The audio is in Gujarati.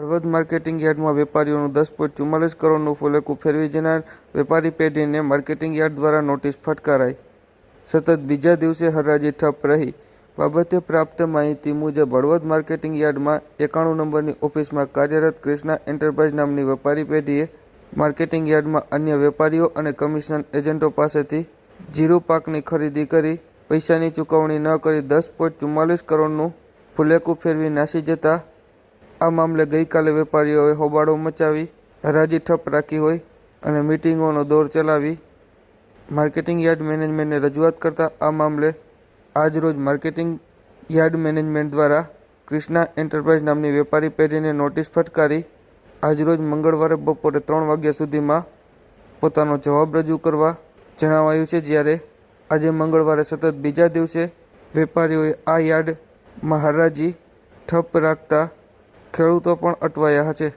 હળવદ માર્કેટિંગ યાર્ડમાં વેપારીઓનું દસ પોઈન્ટ ચુમ્માલીસ કરોડનું ફુલેકું ફેરવી જનાર વેપારી પેઢીને માર્કેટિંગ યાર્ડ દ્વારા નોટિસ ફટકારાઈ. સતત બીજા દિવસે હરાજી ઠપ રહી. બાબતે પ્રાપ્ત માહિતી મુજબ હળવદ માર્કેટિંગ યાર્ડમાં એકાણું નંબરની ઓફિસમાં કાર્યરત ક્રિષ્ના એન્ટરપ્રાઇઝ નામની વેપારી પેઢીએ માર્કેટિંગ યાર્ડમાં અન્ય વેપારીઓ અને કમિશન એજન્ટો પાસેથી જીરું પાકની ખરીદી કરી, પૈસાની ચૂકવણી ન કરી દસ પોઈન્ટ ચુમ્માલીસ કરોડનું ફુલેકું ફેરવી નાસી જતા આ મામલે ગઈકાલે વેપારીઓએ હોબાળો મચાવી, હરાજી ઠપ રાખી હોય અને મિટિંગોનો દોર ચલાવી. માર્કેટિંગ યાર્ડ મેનેજમેન્ટને રજૂઆત કરતા આ મામલે આજરોજ માર્કેટિંગ યાર્ડ મેનેજમેન્ટ દ્વારા ક્રિષ્ના એન્ટરપ્રાઇઝ નામની વેપારી પેઢીને નોટિસ ફટકારી, આજરોજ મંગળવારે બપોરે ત્રણ વાગ્યા સુધીમાં પોતાનો જવાબ રજૂ કરવા જણાવાયું છે. જ્યારે આજે મંગળવારે સતત બીજા દિવસે વેપારીઓએ આ યાર્ડમાં હરાજી ઠપ રાખતા ખેડૂતો પણ અટવાયા છે.